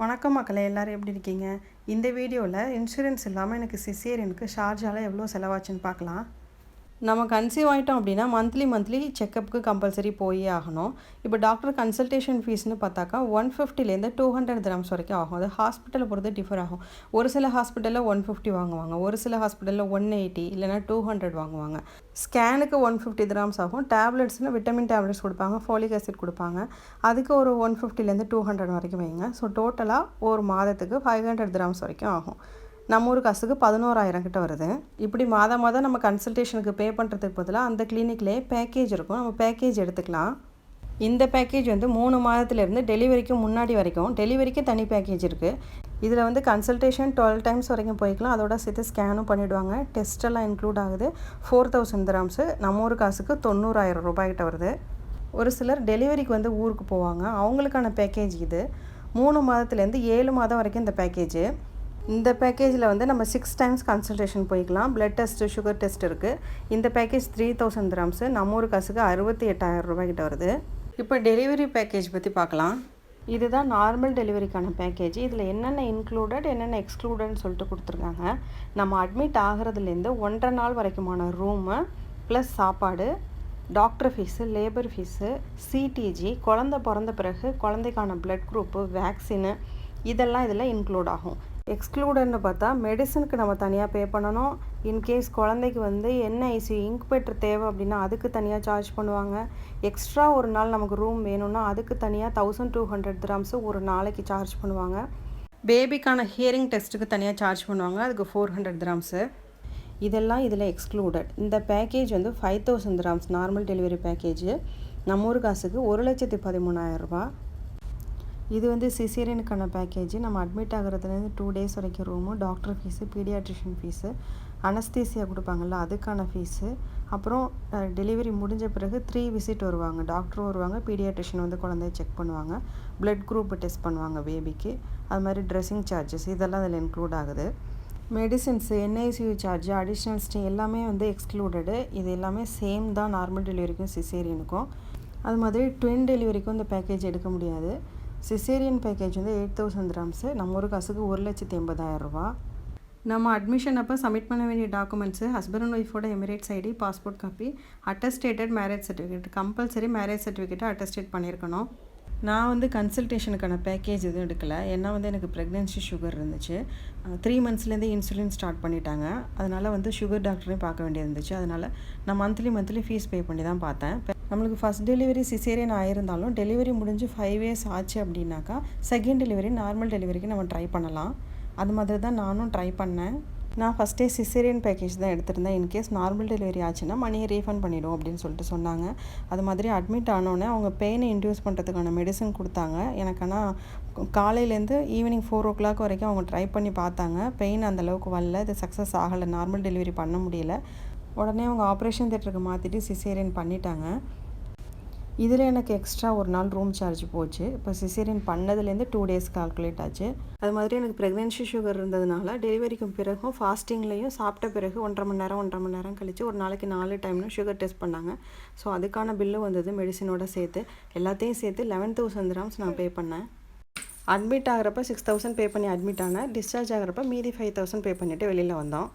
வணக்கம் மக்களே எல்லோரும் எப்படி இருக்கீங்க? இந்த வீடியோவில் இன்சூரன்ஸ் இல்லாமல் எனக்கு சிசேரியனுக்கு ஷார்ஜால எவ்வளோ செலவாச்சுன்னு பார்க்கலாம். நம்ம கன்சீவ் ஆகிட்டோம் அப்படின்னா மந்த்லி மந்த்லி செக்கப்புக்கு கம்பல்சரி போயே ஆகணும். இப்போ டாக்டர் கன்சல்டேஷன் ஃபீஸ்னு பார்த்தாக்கா ஒன் ஃபிஃப்டிலேருந்து டூ ஹண்ட்ரட் கிராம்ஸ் வரைக்கும் ஆகும். அது ஹாஸ்பிட்டலை பொறுத்து டிஃபர் ஆகும். ஒரு சில ஹாஸ்பிட்டலில் ஒன் ஃபிஃப்டி வாங்குவாங்க. ஒரு சில ஹாஸ்பிட்டலில் ஒன் எயிட்டி இல்லைனா டூ ஹண்ட்ரட் வாங்குவாங்க. ஸ்கேனுக்கு ஒன் ஃபிஃப்டி கிராம்ஸ் ஆகும். டேப்லெட்ஸ்னு விட்டமின் டேப்லெட்ஸ் கொடுப்பாங்க. ஃபோலிக் ஆசிட் கொடுப்பாங்க. அதுக்கு ஒரு ஒன் ஃபிஃப்டிலேருந்து டூ ஹண்ட்ரட் வரைக்கும் வைங்க. ஸோ டோட்டலாக ஒரு மாதத்துக்கு ஃபைவ் ஹண்ட்ரட் கிராம்ஸ் வரைக்கும் ஆகும். நம்ம ஒரு காசுக்கு பதினோராயிரம் கிட்ட வருது. இப்படி மாதம் மாதம் நம்ம கன்சல்டேஷனுக்கு பே பண்ணுறதுக்கு பதிலாக அந்த கிளினிக்லேயே பேக்கேஜ் இருக்கும். நம்ம பேக்கேஜ் எடுத்துக்கலாம். இந்த பேக்கேஜ் வந்து மூணு மாதத்துலேருந்து டெலிவரிக்கு முன்னாடி வரைக்கும் டெலிவரிக்கு தனி பேக்கேஜ் இருக்குது இதில் வந்து கன்சல்டேஷன் டுவெல் டைம்ஸ் வரைக்கும் போய்க்கலாம். அதோட சேர்த்து ஸ்கேனும் பண்ணிவிடுவாங்க டெஸ்ட்டெல்லாம் இன்க்ளூட் ஆகுது. ஃபோர் தௌசண்ட் கிராம்ஸு நம்ம ஒரு காசுக்கு தொண்ணூறாயிரம் ரூபாய்கிட்ட வருது. ஒரு சிலர் டெலிவரிக்கு வந்து ஊருக்கு போவாங்க. அவங்களுக்கான பேக்கேஜ் இது. மூணு மாதத்துலேருந்து ஏழு மாதம் வரைக்கும் இந்த பேக்கேஜ் இந்த பேக்கேஜில் வந்து நம்ம சிக்ஸ் டைம்ஸ் கன்சல்டேஷன் போய்க்கலாம். பிளட் டெஸ்ட்டு சுகர் டெஸ்ட் இருக்குது இந்த பேக்கேஜ் த்ரீ தௌசண்ட் கிராம்ஸு நம்ம ஊர் காசுக்கு அறுபத்தி எட்டாயிரம் ரூபாய்கிட்ட வருது. இப்போ டெலிவரி பேக்கேஜ் பற்றி பார்க்கலாம். இதுதான் நார்மல் டெலிவரிக்கான பேக்கேஜ் இதில் என்னென்ன இன்க்ளூடட் என்னென்ன எக்ஸ்க்ளூடட்னு சொல்லிட்டு கொடுத்துருக்காங்க. நம்ம அட்மிட் ஆகிறதுலேருந்து ஒன்றரை நாள் வரைக்குமான ரூமு ப்ளஸ் சாப்பாடு doctor fees labour fees CTG குழந்த பிறந்த பிறகு குழந்தைக்கான பிளட் குரூப்பு வேக்சினு இதெல்லாம் இதில் இன்க்ளூட் ஆகும். எக்ஸ்க்ளூடட்னு பார்த்தா மெடிசனுக்கு நம்ம தனியாக பே பண்ணணும். இன்கேஸ் குழந்தைக்கு வந்து என்ன ஐசி இன்குபேட்டர் தேவை அப்படின்னா அதுக்கு தனியாக சார்ஜ் பண்ணுவாங்க. எக்ஸ்ட்ரா ஒரு நாள் நமக்கு ரூம் வேணும்னா அதுக்கு தனியாக தௌசண்ட் டூ ஹண்ட்ரட் கிராம்ஸு ஒரு நாளைக்கு சார்ஜ் பண்ணுவாங்க. பேபிக்கான ஹியரிங் டெஸ்ட்டுக்கு தனியாக சார்ஜ் பண்ணுவாங்க. அதுக்கு ஃபோர் ஹண்ட்ரட் கிராம்ஸு இதெல்லாம் இதில் எக்ஸ்க்ளூடட் இந்த பேக்கேஜ் வந்து five thousand grams normal delivery package நம்ம ஊர் காசுக்கு ஒரு லட்சத்தி பதிமூணாயிரரூபா இது வந்து சிசேரியனுக்கான பேக்கேஜ் நம்ம அட்மிட் ஆகிறதுலேருந்து டூ டேஸ் வரைக்கும் room doctor fees paediatrician fees anaesthesia கொடுப்பாங்கள்ல அதுக்கான ஃபீஸு அப்புறம் டெலிவரி முடிஞ்ச பிறகு த்ரீ விசிட் வருவாங்க. டாக்டரும் வருவாங்க பீடியாட்ரிஷியன் வந்து குழந்தைய செக் பண்ணுவாங்க. பிளட் குரூப் டெஸ்ட் பண்ணுவாங்க பேபிக்கு அது மாதிரி ட்ரெஸ்ஸிங் சார்ஜஸ் இதெல்லாம் அதில் இன்க்ளூட் ஆகுது. Medicines NICU charge additional stay எல்லாமே வந்து எக்ஸ்க்ளூடடு இது எல்லாமே சேம் தான் நார்மல் டெலிவரிக்கும் சிசேரியனுக்கும் அது மாதிரி ட்வின் டெலிவரிக்கும் இந்த பேக்கேஜ் எடுக்க முடியாது. சிசேரியன் பேக்கேஜ் வந்து எயிட் தௌசண்ட் கிராம்ஸு நம்ம ஒரு காசுக்கு ஒரு லட்சத்தி எண்பதாயிரம் ரூபா. நம்ம அட்மிஷன் அப்போ சப்மிட் பண்ண வேண்டிய டாக்குமெண்ட்ஸு ஹஸ்பண்ட் அண்ட் ஒய்ஃபோட Emirates ID passport copy attested marriage certificate compulsory marriage சர்டிஃபிகேட்டை அட்டஸ்டேட் பண்ணியிருக்கணும். நான் வந்து கன்சல்டேஷனுக்கான பேக்கேஜ் எதுவும் எடுக்கலை. ஏன்னா வந்து எனக்கு ப்ரெக்னென்சி சுகர் இருந்துச்சு. த்ரீ மந்த்ஸ்லேருந்து இன்சுலின் ஸ்டார்ட் பண்ணிட்டாங்க. அதனால் வந்து சுகர் டாக்டரையும் பார்க்க வேண்டியது இருந்துச்சு. அதனால் நான் மந்த்லி மந்த்லி ஃபீஸ் பே பண்ணி தான் பார்த்தேன். நம்மளுக்கு ஃபஸ்ட் டெலிவரி சிசேரியன் ஆயிருந்தாலும் டெலிவரி முடிஞ்சு ஃபைவ் இயர்ஸ் ஆச்சு அப்படின்னாக்கா செகண்ட் டெலிவரி நார்மல் டெலிவரிக்கு நம்ம ட்ரை பண்ணலாம். அது மாதிரி தான் நானும் ட்ரை பண்ணேன். நான் ஃபஸ்ட்டே சிசேரியன் பேக்கேஜ் தான் எடுத்திருந்தேன். இன்கேஸ் நார்மல் டெலிவரி ஆச்சுன்னா மணியை ரீஃபண்ட் பண்ணிவிடும் அப்படின்னு சொல்லிட்டு சொன்னாங்க. அது மாதிரி அட்மிட் ஆனோடனே அவங்க பெயினை இன்டியூஸ் பண்ணுறதுக்கான மெடிசன் கொடுத்தாங்க. எனக்கு ஆனால் காலையிலேருந்து ஈவினிங் ஃபோர் ஓ கிளாக் வரைக்கும் அவங்க ட்ரை பண்ணி பார்த்தாங்க. பெயின் அந்தளவுக்கு வரல. இது சக்ஸஸ் ஆகலை. நார்மல் டெலிவரி பண்ண முடியல. உடனே அவங்க ஆப்ரேஷன் தேட்டருக்கு மாற்றிட்டு சிசேரியன் பண்ணிட்டாங்க. இதில் எனக்கு எக்ஸ்ட்ரா ஒரு நாள் ரூம் சார்ஜ் போச்சு. இப்போ சிசேரியன் பண்ணதுலேருந்து டூ டேஸ் கால்குலேட் ஆச்சு. அது மாதிரி எனக்கு ப்ரெக்னென்சி சுகர் இருந்ததுனால டெலிவரிக்கு பிறகும் ஃபாஸ்டிங்லேயும் சாப்பிட்ட பிறகு ஒன்றரை மணி நேரம் ஒன்றரை மணி நேரம் கழித்து ஒரு நாளைக்கு நாலு டைம்னு சுகர் டெஸ்ட் பண்ணாங்க. ஸோ அதுக்கான பில்லு வந்தது மெடிசினோட சேர்த்து. எல்லாத்தையும் சேர்த்து லெவன் தௌசண்ட் கிராம்ஸ் நான் பே பண்ணேன். அட்மிட் ஆகிறப்ப சிக்ஸ் தௌசண்ட் பே பண்ணி அட்மிட் ஆனேன். டிஸ்சார்ஜ் ஆகிறப்ப மீதி ஃபைவ் தௌசண்ட் பே பண்ணிவிட்டு வெளியில் வந்தோம்.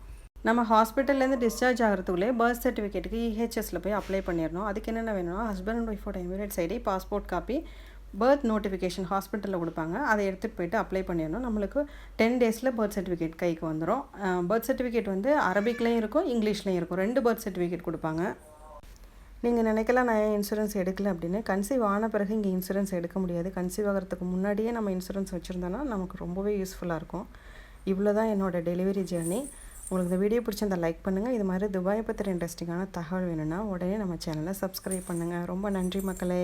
நம்ம ஹாஸ்பிட்டல்லேருந்து டிஸ்சார்ஜ் ஆகிறதுக்குள்ளே பர்த் சர்டிஃபிகேட்டுக்கு இஹெச்எஸில் போய் அப்ளை பண்ணிடணும். அதுக்கு என்னென்ன வேணும்னா ஹஸ்பண்ட் அண்ட் ஒய்ஃபோட எமிரேட்ஸ் சைடே பாஸ்போர்ட் காப்பி பர்த் நோட்டிஃபிகேஷன் ஹாஸ்பிட்டலில் கொடுப்பாங்க. அதை எடுத்துகிட்டு போயிட்டு அப்ளை பண்ணிடணும். நம்மளுக்கு டென் டேஸில் பர்த் சர்டிஃபிகேட் கைக்கு வந்துடும் பர்த் சர்டிஃபிகேட் வந்து அரபிக்லேயும் இருக்கும் இங்கிலீஷ்லேயும் இருக்கும். ரெண்டு பர்த் சர்டிஃபிகேட் கொடுப்பாங்க. நீங்கள் நினைக்கலாம் நான் இன்சூரன்ஸ் எடுக்கல அப்படின்னு. கன்சீவ் ஆன பிறகு இங்கே இன்சூரன்ஸ் எடுக்க முடியாது. கன்சீவ் ஆகிறதுக்கு முன்னாடியே நம்ம இன்சூரன்ஸ் வச்சுருந்தோன்னா நமக்கு ரொம்பவே யூஸ்ஃபுல்லாக இருக்கும். இவ்வளோ தான் என்னோடய டெலிவரி ஜேர்னி உங்களுக்கு இந்த வீடியோ பிடிச்சிருந்தால் லைக் பண்ணுங்கள் இது மாதிரி துபாயை பற்றி இன்ட்ரெஸ்டிங்கான தகவல் வேணும்னா உடனே நம்ம சேனலை சப்ஸ்கிரைப் பண்ணுங்கள் ரொம்ப நன்றி மக்களே.